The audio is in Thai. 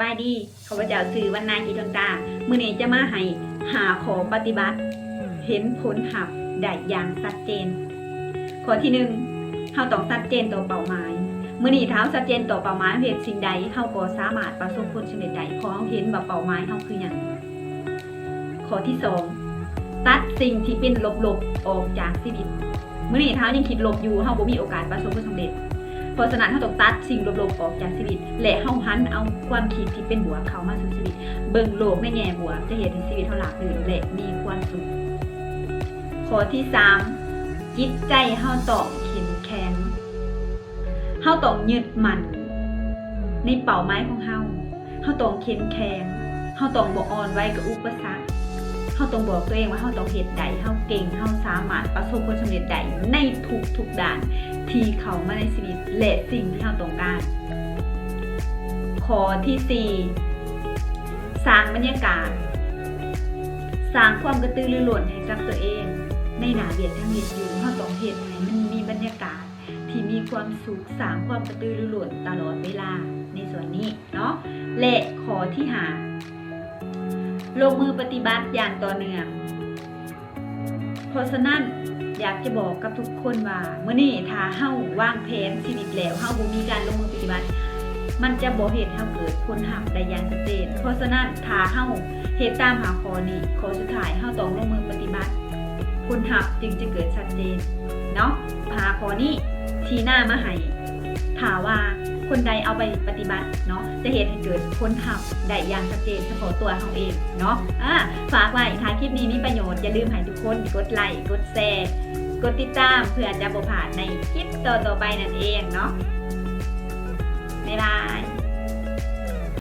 บายดีข้าพเจ้าสื่อวันนายกิจงตา มื้อนี้จะมาให้หาขอปฏิบัติ เห็นผลหับได้อย่างชัดเจน ข้อที่หนึ่งเฮาต้องชัดเจนต่อเป้าหมาย มื้อนี้ถ้าชัดเจนต่อเป้าหมายเฮ็ดสิ่งใดเฮาก็สามารถประสบผลสำเร็จได้เพราะเฮาเห็นว่าเป้าหมายเฮาคือหยังข้อที่สองตัดสิ่งที่เป็นลบๆออกจากชีวิต มื้อนี้ถ้ายังคิดลบอยู่เฮาบ่มีโอกาสประสบผลสำเร็จ เพราะฉะนั้นเฮาต้องตัดสิ่งลบๆออกจากชีวิต และเฮาหันเอาความคิดที่เป็นบวกเข้ามาสู่ชีวิต เบิ่งโลกในแง่บวกจะเห็นชีวิตเฮาหลากหลายและมีความสุขข้อที่ 3 จิตใจเฮาต้องเข้มแข็งเฮาต้องยึดมั่นในเป้าหมายของเฮาเฮาต้องเข้มแข็งเฮาต้องบ่อ่อนไหวกับอุปสรรคเฮาต้องบอกตัวเองว่าเฮาต้องเฮ็ดได้เฮาเก่งเฮาสามารถประสบผลสำเร็จได้ในทุกๆด้าน ที่เขามาในชีวิตและสิ่งที่เราต้องการข้อที่4สร้างบรรยากาศ สร้างความกระตือรือร้นให้กับตัวเอง ในหนาเบียดทั้งเบียดอยู่เราต้องเห็นให้มันมีบรรยากาศที่มีความสุขสร้างความกระตือรือร้นตลอดเวลาในส่วนนี้เนาะและข้อที่หาลงมือปฏิบัติอย่างต่อเนื่องเพราะฉะนั้น อยากจะบอกกับทุกคนว่าเมื่อนี้ถ้าเฮาวางแผนชีวิตแล้วเฮาบ่มีการลงมือปฏิบัติ มันจะบ่เฮ็ดให้เฮาเกิดผลลัพธ์ได้อย่างชัดเจนเพราะฉะนั้นถ้าเฮาเฮ็ดตามหาข้อนี้ข้อสุดท้ายเฮาต้องลงมือปฏิบัติผลลัพธ์จึงจะเกิดชัดเจนเนาะหาข้อนี้ชี้หน้ามาให้ถ้าว่า คนใดเอาไปปฏิบัติเนาะจะเห็นให้เกิดผลลัพธ์ได้อย่างชัดเจนเฉพาะตัวเขาเองเนาะอ่าฝากไว้ถ้าคลิปนี้มีประโยชน์อย่าลืมให้ทุกคนกดไลค์กดแชร์กดติดตามเพื่อจะบ่ผ่าดในคลิปต่อๆไปนั่นเองเนาะบ๊ายบาย